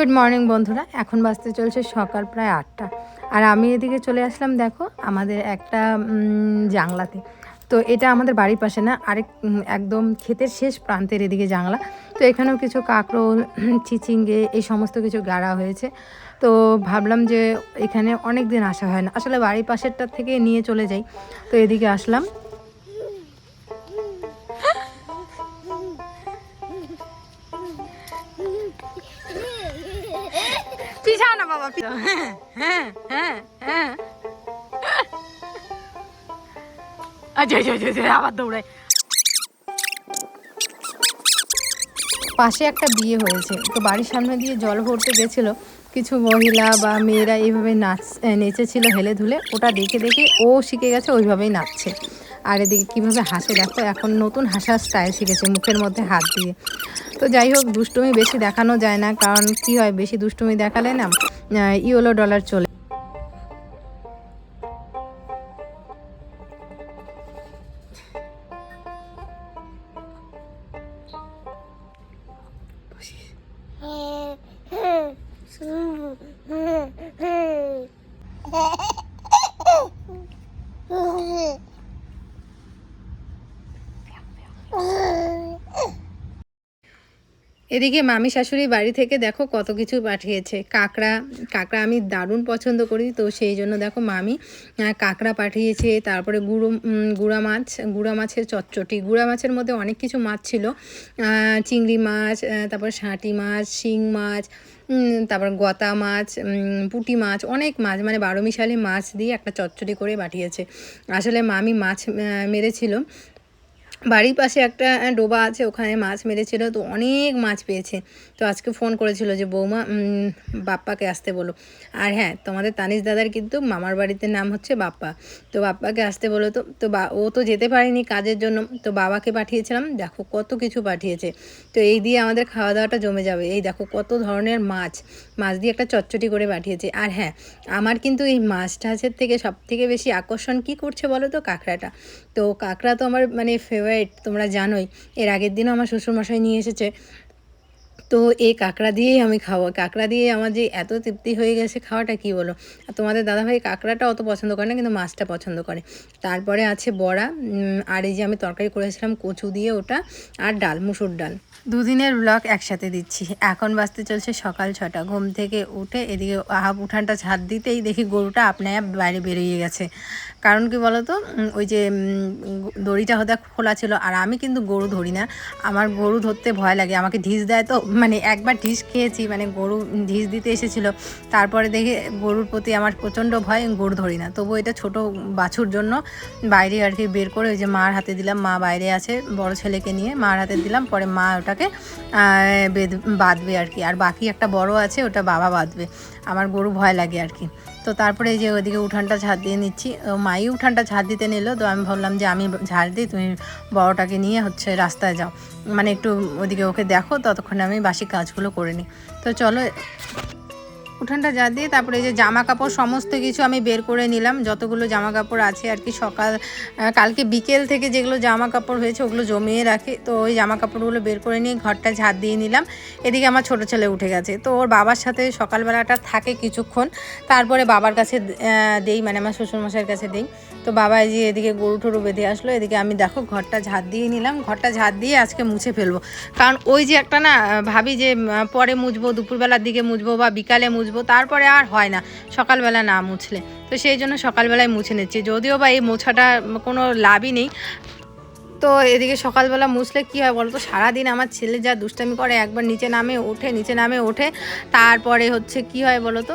Good morning বন্ধুরা। এখন বাজতে চলছে সকাল প্রায় আটটা। আর আমি এদিকে চলে আসলাম, দেখো, আমাদের একটা জাংলাতে। তো এটা আমাদের বাড়ির পাশে না, আরেক একদম ক্ষেতের শেষ প্রান্তের এদিকে জাংলা। তো এখানেও কিছু কাঁকরোল, চিচিঙ্গে, এই সমস্ত কিছু গাড়া হয়েছে। তো ভাবলাম যে এখানে অনেক দিন আসা হয় না। আসলে বাড়ির পাশেরটার থেকে নিয়ে চলে যাই। তো এদিকে আসলাম। বাবা হ্যাঁ হ্যাঁ হ্যাঁ আচ্ছা আচ্ছা আচ্ছা আবার দৌড়ায় পাশে একটা বিয়ে হয়েছে। তো বাড়ির সামনে দিয়ে জল ভরতে গেছিল। কিছু মহিলা বা মেয়েরা এইভাবে নাচ নেচেছিল হেলে ধুলে। ওটা দেখে দেখে ও শিখে গেছে ওইভাবেই নাচছে। আর এদিকে কীভাবে হাসে দেখো এখন নতুন হাসার স্টাইল শিখেছে মুখের মধ্যে হাত দিয়ে। তো যাই হোক দুষ্টুমি বেশি দেখানো যায় না কারণ কি হয় বেশি দুষ্টুমি দেখালে না ইয়েলো ডলার চলে। এদিকে মামি শাশুড়ি বাড়ি থেকে দেখো কত কিছু পাঠিয়েছে। কাঁকড়া কাঁকড়া আমি দারুণ পছন্দ করি, তো সেই জন্য দেখো মামি কাঁকড়া পাঠিয়েছে, তারপরে গুঁড়ো গুঁড়া মাছ, গুঁড়া মাছের চচ্চটি গুঁড়া মাছের মধ্যে অনেক কিছু মাছ ছিল চিংড়ি মাছ তারপর শাঁটি মাছ, শিং মাছ তারপর গতা মাছ পুঁটি মাছ, অনেক মাছ মানে বারো মিশালি মাছ দিয়ে একটা চচ্চড়ি করে পাঠিয়েছে। আসলে মামি মাছ মেরেছিল বাড়ির পাশে একটা ডোবা আছে ওখানে মাছ মেরেছিল তো অনেক মাছ পেয়েছে। তো আজকে ফোন করেছিল যে, বৌমা বাপ্পাকে আসতে বলো। আর হ্যাঁ তোমাদের তানিশ দাদার কিন্তু মামার বাড়িতে নাম হচ্ছে বাপ্পা। তো বাপ্পাকে আসতে বলো তো তো বা, ও তো যেতে পারেনি কাজের জন্য। তো বাবাকে পাঠিয়েছিলাম, দেখো কত কিছু পাঠিয়েছে। তো এই দিয়ে আমাদের খাওয়া দাওয়াটা জমে যাবে। এই দেখো কত ধরনের মাছ। মাছ দিয়ে একটা চটচটি করে পাঠিয়েছে। আর হ্যাঁ আমার কিন্তু এই মাছ টাছের থেকে সব থেকে বেশি আকর্ষণ কি করছে বলো তো, কাঁকড়াটা। তো কাঁকড়া তো আমার মানে ফেভারিট তোমরা জানোই। এর আগের দিনও আমার শ্বশুরমশাই নিয়ে এসেছে। তো এই কাঁকড়া দিয়েই আমি খাব। কাঁকড়া দিয়ে আমার যে এত তৃপ্তি হয়ে গেছে খাওয়াটা কি বলো? তোমাদের দাদাভাই কাঁকড়াটা অত পছন্দ করে না, কিন্তু মাছটা পছন্দ করে। তারপরে আছে বড়া। আর এই যে আমি তরকারি করেছিলাম কচু দিয়ে ওটা আর ডাল, মুসুর ডাল। দুদিনের ব্লগ একসাথে দিচ্ছি। এখন বাঁচতে চলছে সকাল ছটা ঘুম থেকে উঠে এদিকে আহাব উঠানটা ছাদ দিতেই দেখি গরুটা আপনার বাইরে বেরিয়ে গেছে। কারণ কি বলতো? ওই যে দড়িটা হতে খোলা ছিল, আর আমি কিন্তু গরু ধরি না। আমার গরু ধরতে ভয় লাগে। আমাকে ঢিস দেয় তো মানে একবার ঢিস খেয়েছি মানে গরু ঢিস দিতে এসেছিল। তারপরে দেখে গরুর প্রতি আমার প্রচণ্ড ভয় গরু ধরি না। তবু এটা ছোট বাছুর জন্য বাইরে আর কি বের করে ওই যে মার হাতে দিলাম। মা বাইরে আছে বড় ছেলেকে নিয়ে, মার হাতে দিলাম। পরে মা ওটাকে বেঁধ- বাঁধবে আর কি। আর বাকি একটা বড় আছে, ওটা বাবা বাঁধবে। আমার গরু ভয় লাগে আর কি। তো তারপরে যে ওইদিকে উঠানটা ঝাড় দিয়ে নিচ্ছি। ও মাই উঠানটা ঝাড় দিতে নিল, তো আমি ভাবলাম যে আমি ঝাড় দিই, তুমি বড়টাকে নিয়ে হচ্ছে রাস্তায় যাও। মানে একটু ওদিকে ওকে দেখো, ততক্ষণে আমি বাসি কাজগুলো করে নিই। তো চলো উঠানটা যা দিয়ে তারপরে যে জামা কাপড় সমস্ত কিছু আমি বের করে নিলাম। যতগুলো জামা কাপড় আছে আর কি সকাল কালকে বিকেল থেকে যেগুলো জামা কাপড় হয়েছে ওগুলো জমিয়ে রাখি। তো ওই জামা কাপড়গুলো বের করে নিয়ে ঘরটা ঝাড় দিয়ে নিলাম। এদিকে আমার ছোট ছেলে উঠে গেছে। তো ওর বাবার সাথে সকালবেলাটা থাকে কিছুক্ষণ। তারপরে বাবার কাছে দেই মানে আমার শ্বশুরমশাইয়ের কাছে দেই। তো বাবা যে এদিকে গরু টরু বেঁধে আসলো। এদিকে আমি দেখো ঘরটা ঝাড় দিয়ে নিলাম। ঘরটা ঝাড় দিয়ে আজকে মুছে ফেলব। কারণ ওই যে একটা না ভাবি যে পরে মুছবো, দুপুরবেলার দিকে মুছবো বা বিকালে মুছবো তারপরে আর হয় না। সকালবেলা না মুছলে। তো সেই জন্য সকালবেলায় মুছে নিচ্ছি। যদিও বা এই মোছাটা কোনো লাভই নেই। তো এদিকে সকালবেলা মুছলে কী হয় বলতো? সারাদিন আমার ছেলে যা দুষ্টামি করে, একবার নিচে নামে ওঠে, নিচে নামে ওঠে। তারপরে হচ্ছে কি হয় বলো তো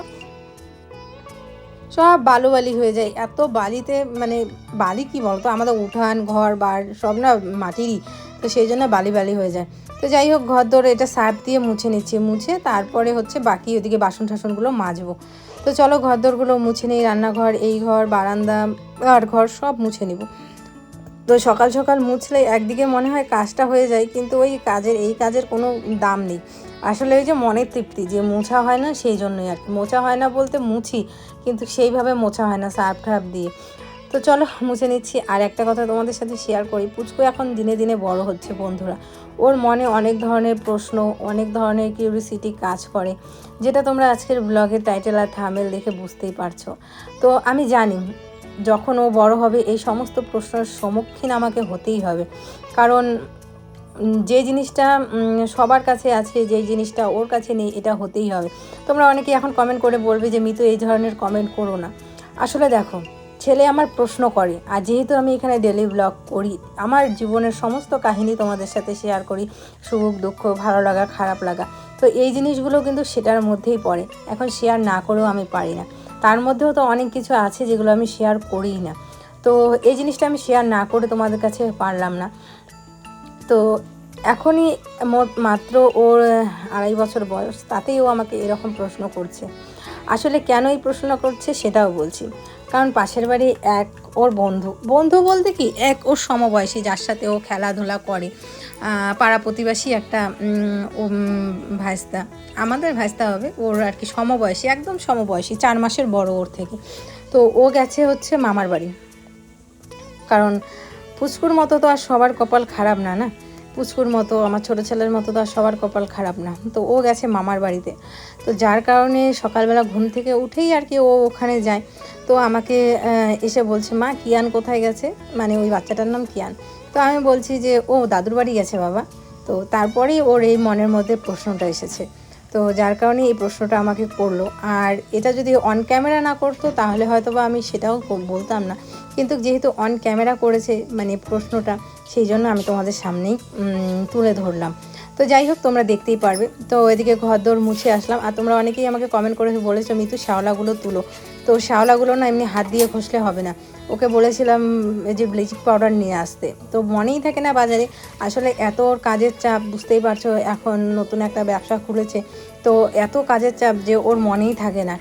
সব বালু বালি হয়ে যায়। এত বালিতে মানে বালি কি বলতো? আমাদের উঠান, ঘর বার সব না মাটিরই। তো সেই জন্য বালি বালি হয়ে যায়। তো যাই হোক, ঘর ধরে এটা সার্ফ দিয়ে মুছে নিচ্ছি, মুছে তারপরে হচ্ছে বাকি ওদিকে বাসন টাসনগুলো মাজবো। তো চলো ঘর দরগুলো মুছে নিই, রান্নাঘর, এই ঘর, বারান্দা, আর ঘর সব মুছে নিব। তো সকাল সকাল মুছলে একদিকে মনে হয় কাজটা হয়ে যায়, কিন্তু ওই কাজের, এই কাজের কোনো দাম নেই। আসলে ওই যে মনের তৃপ্তি যে মোছা হয় না, সেই জন্যই আর কি। মোছা হয় না বলতে মুছি, কিন্তু সেইভাবে মোছা হয় না সার্ফ টার্ফ দিয়ে। তো চলো, মুছে নিচ্ছি। আর একটা কথা তোমাদের সাথে শেয়ার করি। পুচকু এখন দিনে দিনে বড় হচ্ছে বন্ধুরা। ওর মনে অনেক ধরনের প্রশ্ন, অনেক ধরনের কিউরিসিটি কাজ করে, যেটা তোমরা আজকের ব্লগের টাইটেল আর থামেল দেখে বুঝতেই পারছ। তো আমি জানি, যখন ও বড় হবে, এই সমস্ত প্রশ্নের সম্মুখীন আমাকে হতেই হবে। কারণ যে জিনিসটা সবার কাছে আছে, যে জিনিসটা ওর কাছে নেই, এটা হতেই হবে। তোমরা অনেকে এখন কমেন্ট করে বলবে যে, মিতু, এই ধরনের কমেন্ট করো না। আসলে দেখো ছেলে আমার প্রশ্ন করে, আর যেহেতু আমি এখানে ডেলি ব্লগ করি, আমার জীবনের সমস্ত কাহিনী তোমাদের সাথে শেয়ার করি, সুখ, দুঃখ, ভালো লাগা, খারাপ লাগা। তো এই জিনিসগুলো কিন্তু সেটার মধ্যেই পড়ে। এখন শেয়ার না করেও আমি পারি না। তার মধ্যেও তো অনেক কিছু আছে যেগুলো আমি শেয়ার করিই না। তো এই জিনিসটা আমি শেয়ার না করে তোমাদের কাছে পারলাম না। তো এখনই মাত্র ওর আড়াই বছর বয়স, তাতেই ও আমাকে এরকম প্রশ্ন করছে। আসলে কেন এই প্রশ্ন করছে সেটাও বলছি। কারণ পাশের বাড়ি এক ওর বন্ধু। বন্ধু বলতে কি, এক ওর সমবয়সী যার সাথে ও খেলাধুলা করে। পাড়া প্রতিবেশী একটা ভাইস্তা। আমাদের ভাইস্তা হবে, ওর আর কি সমবয়সী, একদম সমবয়সী, চার মাসের বড় ওর থেকে। তো ও গেছে হচ্ছে মামার বাড়ি। কারণ পুচকুর মতো তো আর সবার কপাল খারাপ না না? পুচকুর মতো, আমার ছোটো ছেলের মতো তো আর সবার কপাল খারাপ না। তো ও গেছে মামার বাড়িতে। তো যার কারণে সকালবেলা ঘুম থেকে উঠেই আর কি ও ওখানে যায়। তো আমাকে এসে বলছে, মা, কিয়ান কোথায় গেছে? মানে ওই বাচ্চাটার নাম কিয়ান। তো আমি বলছি যে, ও, দাদুর বাড়ি গেছে বাবা। তো তারপরেই ওর এই মনের মধ্যে প্রশ্নটা এসেছে। তো যার কারণে এই প্রশ্নটা আমাকে করল আর এটা যদি অন ক্যামেরা না করতো, তাহলে হয়তো বা আমি সেটাও বলতাম না। কিন্তু যেহেতু অন ক্যামেরা করেছে মানে প্রশ্নটা, সেই জন্য আমি তোমাদের সামনেই তুলে ধরলাম। তো যাই হোক তোমরা দেখতেই পারবে। তো এদিকে ঘর দৌড় মুছে আসলাম। আর তোমরা অনেকেই আমাকে কমেন্ট করে বলেছ, মিতু, শ্যাওলাগুলো তুলো। তো শ্যাওলাগুলো না এমনি হাত দিয়ে ঘষলে হবে না। ওকে বলেছিলাম, এই যে ব্লিচিং পাউডার নিয়ে আসতে। তো মনেই থাকে না বাজারে। আসলে এত ওর কাজের চাপ, বুঝতেই পারছ, এখন নতুন একটা ব্যবসা খুলেছে। তো এত কাজের চাপ যে ওর মনেই থাকে না।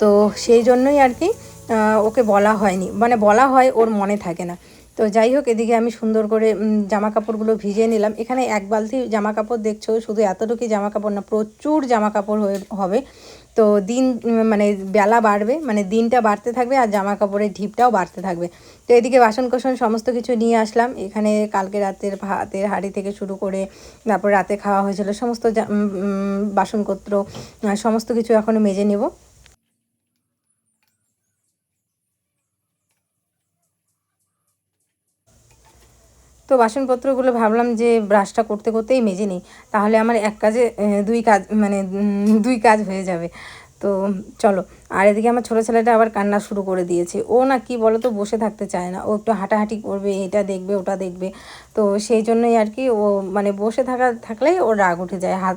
তো সেই জন্যই আর কি ওকে বলা হয়নি। মানে বলা হয় ওর মনে থাকে না। তো যাই হোক এদিকে আমি সুন্দর করে জামা কাপড়গুলো ভিজিয়ে নিলাম। এখানে এক বালতি জামা কাপড় দেখছ, শুধু এতটুকুই জামা কাপড় না, প্রচুর জামা কাপড় হয়ে, হবে। তো দিন মানে বেলা বাড়বে মানে দিনটা বাড়তে থাকবে আর জামা কাপড়ের ঢিপটাও বাড়তে থাকবে। তো এদিকে বাসন কোসন সমস্ত কিছু নিয়ে আসলাম। এখানে কালকে রাতের ভাতের হাঁড়ি থেকে শুরু করে, তারপর রাতে খাওয়া হয়েছিল, সমস্ত বাসনপত্র সমস্ত কিছু এখন মেজে নেব। তো বাসনপত্রগুলো ভাবলাম যে ব্রাশটা করতে করতেই মেজে নিই। তাহলে আমার এক কাজে দুই কাজ মানে দুই কাজ হয়ে যাবে। তো চলো, আর এদিকে আমার ছোটো ছেলেটা আবার কান্না শুরু করে দিয়েছে। ও না কি বলো তো বসে থাকতে চায় না। ও একটু হাঁটাহাঁটি করবে, এটা দেখবে, ওটা দেখবে। তো সেই জন্যই আর কি ও মানে বসে থাকা, থাকলেই ওর রাগ উঠে যায়, হাত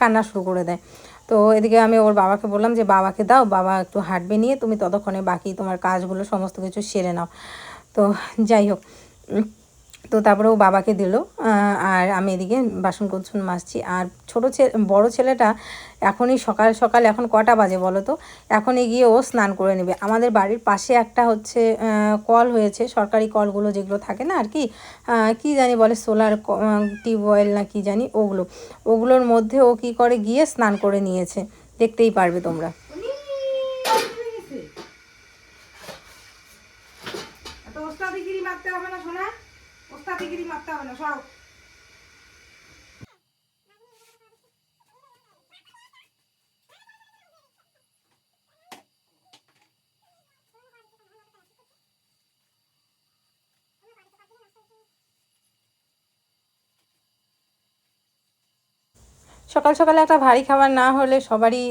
কান্না শুরু করে দেয়। তো এদিকে আমি ওর বাবাকে বললাম যে, বাবাকে দাও, বাবা একটু হাঁটবে নিয়ে, তুমি ততক্ষণে বাকি তোমার কাজগুলো, সমস্ত কিছু সেরে নাও। তো যাই হোক তো তারপরে ও বাবাকে দিল আর আমি এদিকে বাসন কোসন মাজছি। আর ছোটো ছেলে বড়ো ছেলেটা এখনই সকাল সকাল, এখন কটা বাজে বলো তো? এখনই গিয়ে ও স্নান করে নেবে। আমাদের বাড়ির পাশে একটা হচ্ছে কল হয়েছে, সরকারি কলগুলো যেগুলো থাকে না আর কি কি জানি বলে সোলার টিউবওয়েল না কি জানি ওগুলো। ওগুলোর মধ্যে ও কি করে গিয়ে স্নান করে নিয়েছে। দেখতেই পারবে তোমরা। মারতে হবে না ওস্তাদিগিরি মারতে হবে না সরো। সকাল সকালে একটা ভারী খাবার না হলে সবারই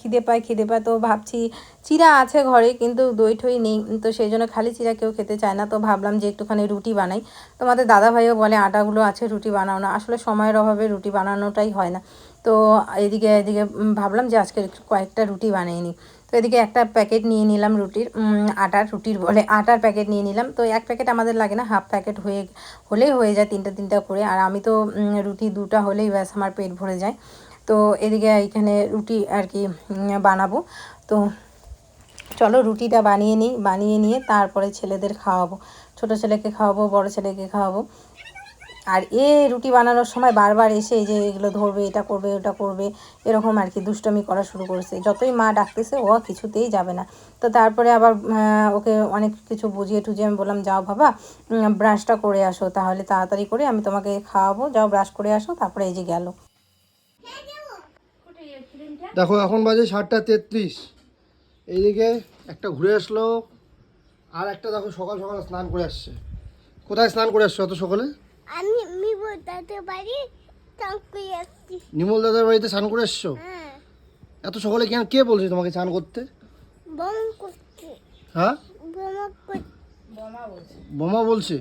খিদে পায় খিদে পায়। তো ভাবছি চিরা আছে ঘরে কিন্তু দই ঠই নেই, তো সেই জন্য খালি চিরা কেউ খেতে চায় না। তো ভাবলাম যে একটুখানি রুটি বানাই। তোমাদের দাদা ভাইও বলে, আটাগুলো আছে, রুটি বানাও না। আসলে সময়ের অভাবে রুটি বানানোটাই হয় না। তো এদিকে এদিকে ভাবলাম যে আজকে কয়েকটা রুটি বানিয়ে নিই। তো এদিকে একটা প্যাকেট নিয়ে নিলাম রুটির আটার রুটির বলে, আটার প্যাকেট নিয়ে নিলাম। তো এক প্যাকেট আমাদের লাগে না, হাফ প্যাকেট হয়ে, হলেই হয়ে যায় তিনটা তিনটা করে। আর আমি তো রুটি দুটা হলেই ব্যাস আমার পেট ভরে যায়। তো এদিকে এখানে রুটি আর কি বানাবো। তো চলো রুটিটা বানিয়ে নিই, বানিয়ে নিয়ে তারপরে ছেলেদের খাওয়াবো। ছোটো ছেলেকে খাওয়াবো, বড় ছেলেকে খাওয়াবো। আর এ রুটি বানানোর সময় বারবার এসে যে এগুলো ধরবে, এটা করবে, ওটা করবে, এরকম আর কি দুষ্টমি করা শুরু করেছে। যতই মা ডাকতেছে, ও কিছুতেই যাবে না। তো তারপরে আবার ওকে অনেক কিছু বুঝিয়ে টুজিয়ে আমি বললাম, যাও বাবা ব্রাশটা করে আসো, তাহলে তাড়াতাড়ি করে আমি তোমাকে খাওয়াবো। যাও ব্রাশ করে আসো, তারপরে এই যে গেল। দেখো, এখন বাজে সাতটা তেত্রিশ। এইদিকে একটা ঘুরে আসলো, আর একটা দেখো সকাল সকাল স্নান করে আসছে। কোথায় স্নান করে আসছো অত সকালে? আমি আমি বলতে পারি চাকরি আসছি। নিমল দাদার বাড়িতে স্নান করে আসছো হ্যাঁ। এত সকালে কেন কে বলছে তোমাকে স্নান করতে? বম করছি। হ্যাঁ? বোমা করছি বোমা বলছে।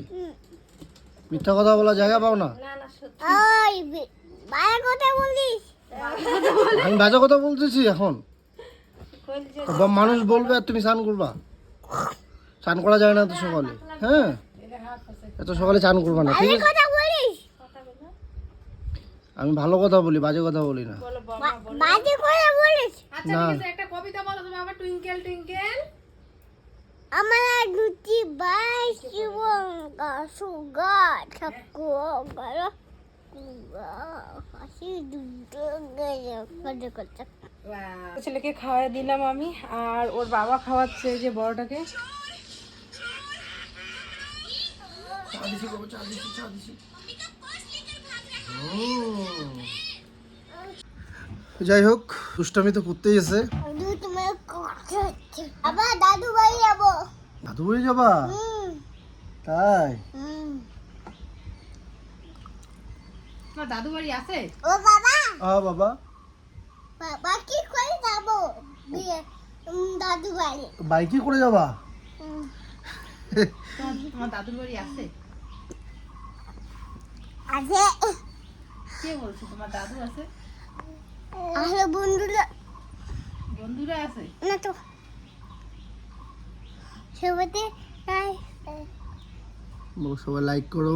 মিথ্যা কথা বলা জায়গা পাও না? ওই বে- কথা বলিস। আমি বাজে কথা বলতেছি এখন। মানুষ বলবে আর তুমি স্নান করবা। স্নান করা যায় না এত সকালে। হ্যাঁ? এত সকালে চান করবা না ঠিক আছে? আমি ভালো কথা বলি বাজে কথা বলি না। বাজে কথা বলিস। আচ্ছা ঠিক একটা কবিতা বলো তুমি আমার টুইঙ্কেল টুইঙ্কেল। আমার দুটি ভাই জীবন সুগা ছেলেকে খাওয়াই দিলাম আমি আর ওর বাবা খাওয়াচ্ছে যে বড়টাকে। যাই হোক দুষ্টামি তো করতেই আছে। আবার দাদু বাড়ি যাব। দাদু বাড়ি যাবা তাই? দাদু বাড়ি আছে? ও বাবা। আ বাবা। বাবা কি করে যাব? বিয়ে দাদু বাড়ি বাইকে করে যাবা? দাদুর বাড়ি আছে? আছে। কে বলছে? তোমার দাদু আছে? আসলে বন্ধুরা। বন্ধুরা আছে? না তো। সবাইতে তাই সবাই লাইক করো।